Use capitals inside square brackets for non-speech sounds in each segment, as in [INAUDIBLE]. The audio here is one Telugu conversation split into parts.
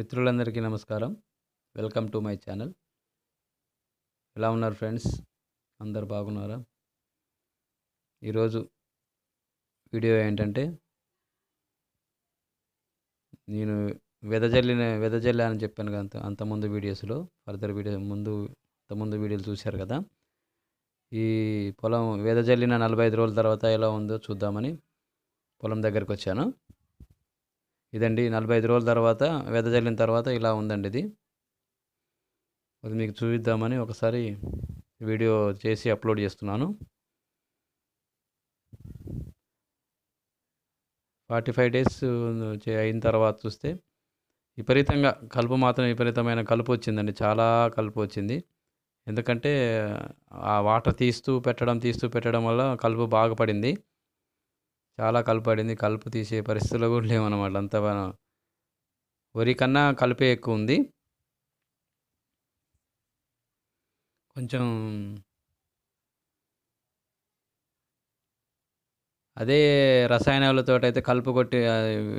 మిత్రులందరికీ నమస్కారం. Welcome to my channel. ఎలా ఉన్నారు ఫ్రెండ్స్? అందరు బాగున్నారా? ఈరోజు వీడియో ఏంటంటే నేను వెదజల్లిన వెదజల్లా అని చెప్పాను కదా అంత అంతకుముందు వీడియోస్లో ఫర్దర్ వీడియో ముందు అంతకుముందు వీడియోలు చూశారు కదా. ఈ పొలం వెదజల్లిన నలభై ఐదు రోజుల తర్వాత ఎలా ఉందో చూద్దామని పొలం దగ్గరికి వచ్చాను ఇదండి నలభై ఐదు రోజుల తర్వాత వెదజల్లిన తర్వాత ఇలా ఉందండి ఇది. అది మీకు చూపిద్దామని ఒకసారి వీడియో చేసి అప్లోడ్ చేస్తున్నాను. ఫార్టీ ఫైవ్ డేస్ అయిన తర్వాత చూస్తే విపరీతంగా కలుపు మాత్రం విపరీతమైన కలుపు వచ్చిందండి. చాలా కలుపు వచ్చింది. ఎందుకంటే ఆ వాటర్ తీస్తూ పెట్టడం తీస్తూ పెట్టడం వల్ల కలుపు బాగా పడింది. చాలా కలుపు పడింది కలుపు తీసే పరిస్థితుల్లో కూడా లేవన్నమాట. అంత వరి కన్నా కలిపే ఎక్కువ ఉంది. కొంచెం అదే రసాయనాలతో అయితే కలుపు కొట్టి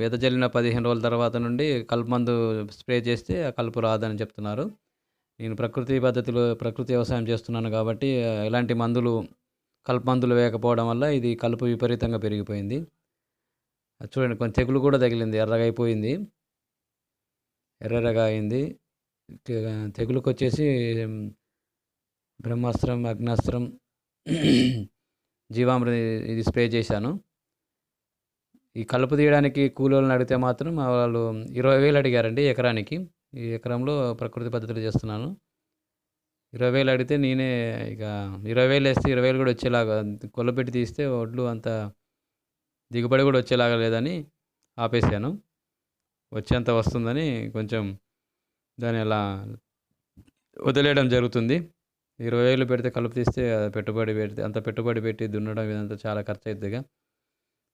వెదజల్లిన పదిహేను రోజుల తర్వాత నుండి కలుపు మందు స్ప్రే చేస్తే ఆ కలుపు రాదని చెప్తున్నారు. నేను ప్రకృతి పద్ధతిలో ప్రకృతి వ్యవసాయం చేస్తున్నాను కాబట్టి ఎలాంటి మందులు కలుపు మందులు వేయకపోవడం వల్ల ఇది కలుపు విపరీతంగా పెరిగిపోయింది. అది చూడండి కొంచెం తెగులు కూడా తగిలింది ఎర్రగా అయిపోయింది ఎర్రగా అయింది. తెగులుకు వచ్చేసి బ్రహ్మాస్త్రం అగ్నాస్త్రం [CLEARS THROAT] జీవామృతి ఇది స్ప్రే చేశాను. ఈ కలుపు తీయడానికి కూలీలను అడిగితే మాత్రం వాళ్ళు ఇరవై వేలు అడిగారండి ఎకరానికి. ఈ ఎకరంలో ప్రకృతి పద్ధతులు చేస్తున్నాను. ఇరవై వేలు అడిగితే నేనే ఇక ఇరవై వేలు వేస్తే ఇరవై వేలు కూడా వచ్చేలాగా కొల్లపెట్టి తీస్తే వడ్లు అంత దిగుబడి కూడా వచ్చేలాగా లేదని ఆపేసాను వచ్చేంత వస్తుందని కొంచెం దాన్ని అలా వదిలేయడం జరుగుతుంది. ఇరవై వేలు పెడితే కలుపు తీస్తే పెట్టుబడి పెడితే అంత పెట్టుబడి పెట్టి దున్నడం ఇదంతా చాలా ఖర్చు అవుతుందిగా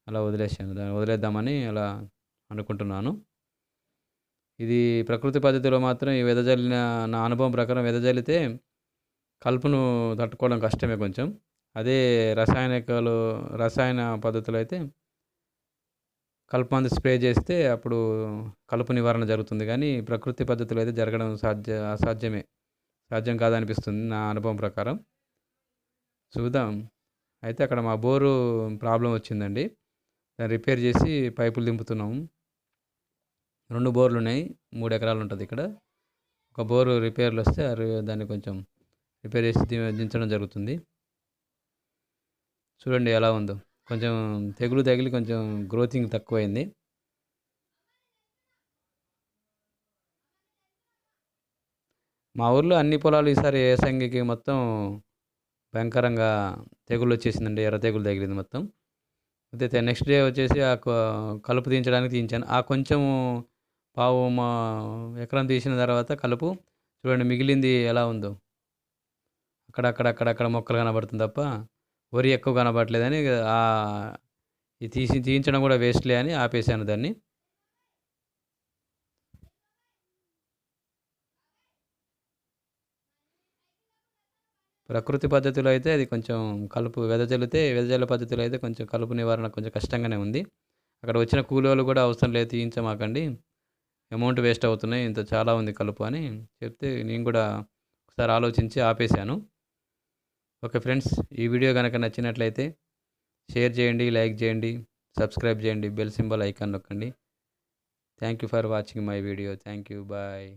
అలా వదిలేసాను దాన్ని వదిలేద్దామని అలా అనుకుంటున్నాను. ఇది ప్రకృతి పద్ధతిలో మాత్రం ఈ వెదజల్లిన నా అనుభవం ప్రకారం వెదజల్లితే కలుపును తట్టుకోవడం కష్టమే కొంచెం. అదే రసాయనికలు రసాయన పద్ధతులు అయితే కలుపు మందు స్ప్రే చేస్తే అప్పుడు కలుపు నివారణ జరుగుతుంది. కానీ ప్రకృతి పద్ధతులు అయితే జరగడం సాధ్య అసాధ్యమే. సాధ్యం కాదనిపిస్తుంది నా అనుభవం ప్రకారం. చూద్దాం. అయితే అక్కడ మా బోరు ప్రాబ్లం వచ్చిందండి. దాన్ని రిపేర్ చేసి పైపులు దింపుతున్నాం. రెండు బోర్లు ఉన్నాయి మూడు ఎకరాలు ఉంటుంది ఇక్కడ. ఒక బోరు రిపేర్లు వస్తే దాన్ని కొంచెం రిపేర్ చేసి దించడం జరుగుతుంది. చూడండి ఎలా ఉందో. కొంచెం తెగులు తగిలి కొంచెం గ్రోతింగ్ తక్కువైంది. మా ఊర్లో అన్ని పొలాలు ఈసారి ఏసంగికి మొత్తం భయంకరంగా తెగులు వచ్చేసిందండి. ఎర్ర తెగులు తగిలింది మొత్తం. అయితే నెక్స్ట్ డే వచ్చేసి ఆ కలుపు తీయించడానికి తీయించాను. ఆ కొంచెం పావు మా ఎకరం తీసిన తర్వాత కలుపు చూడండి మిగిలింది ఎలా ఉందో. అక్కడక్కడ అక్కడక్కడ మొక్కలు కనబడుతుంది తప్ప వరి ఎక్కువ కనబడట్లేదని ఇది తీసి తీయించడం కూడా వేస్ట్లే అని ఆపేశాను దాన్ని. ప్రకృతి పద్ధతిలో అయితే అది కొంచెం కలుపు వెదజల్లితే వెదజల్ల పద్ధతిలో అయితే కొంచెం కలుపు నివారణ కొంచెం కష్టంగానే ఉంది. అక్కడ వచ్చిన కూలీలు కూడా అవసరం లేదు తీయించమాకండి. అమౌంట్ వేస్ట్ అవుతున్నాయి ఇంత చాలా ఉంది కలుపు అని చెప్తే నేను కూడా ఒకసారి ఆలోచించి ఆపేశాను. ఓకే ఫ్రెండ్స్ ఈ వీడియో కనుక నచ్చినట్లయితే షేర్ చేయండి లైక్ చేయండి సబ్స్క్రైబ్ చేయండి బెల్ సింబల్ ఐకాన్ నొక్కండి. Thank you for watching my video. Thank you. Bye.